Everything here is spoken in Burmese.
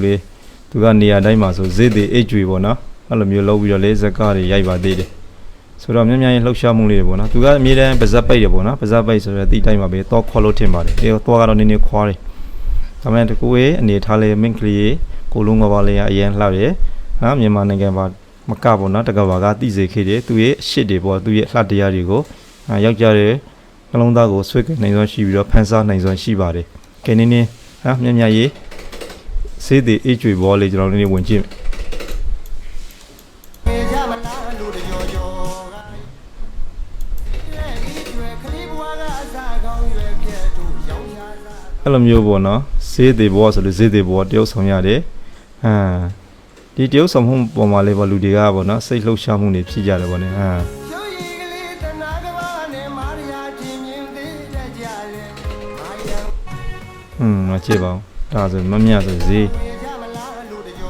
လေသူကနေရာတိုင်းမှာဆိုဈေးသေးအိတ်ကြွေပေါ့နော်အဲ့လိုမျိုးလောက်ပြီးတော့လေဇက်ကားတွေရိုက်ပါသေးတယ်ဆိုတော့မြန်မြန်လှုပ်ရှားမှုလေးတွေပေါ့နော်သူကအမြဲတမ်းပါဇက်ပိတ်တယ်ပေါ့နော်ပါဇက်ပိတ်ဆိုတော့တိတိုင်းမှာပဲတော့ခေါ်လို့ထင်ပါတယ်အဲတော့ကတော့နည်းနည်းခွာတယ်ဒါမှမဟုတ်တကူရဲ့အနေထားလေးမင်းကလေးကိုလုံးကပါလေးကအရင်လှတယ်ဟာမြန်မာနိုင်ငံမှာမကပေါ့နော်တကဘာကတိစေခေတယ်သူရဲ့အရှိတွေပေါ့သူရဲ့လှတရားတွေကိုယောက်ျားတွေနှလုံးသားကိုဆွဲကနိုင်စွမ်းရှိပြီးတော့ဖန်ဆားနိုင်စွမ်းရှိပါတယ်ကဲနင်းနင်းဟာမြန်မြန်ရေး စေးတွေအေးကျွေဘောလေးကျွန်တော်တို့နေဝင်ကြည့်ေကြမလားလူတကြောကြောကရဲ့ဒီကျွဲခလေးဘွားကအစားကောင်းရွယ်ပြတ်တို့ရောင်းရစားအဲ့လိုမျိုးပေါ့နော်စေးတွေဘောဆိုလို့စေးတွေဘောတရုပ်ဆောင်ရတယ်ဟမ်ဒီတရုပ်ဆောင်မှုပေါ်မှာလေးပေါ့လူတွေကပေါ့နော်စိတ်လှုပ်ရှားမှုတွေဖြစ်ကြတယ်ပေါ့နော်ဟမ်ရုပ်ရည်ကလေးတနာကဘာ နဲ့မာရီယာချင်းမြင်သေးတဲ့ကြလေမာရီယာဟွန်းမချစ်ပါဘူးဒါဆိုမမြဆိုဈေးဝေ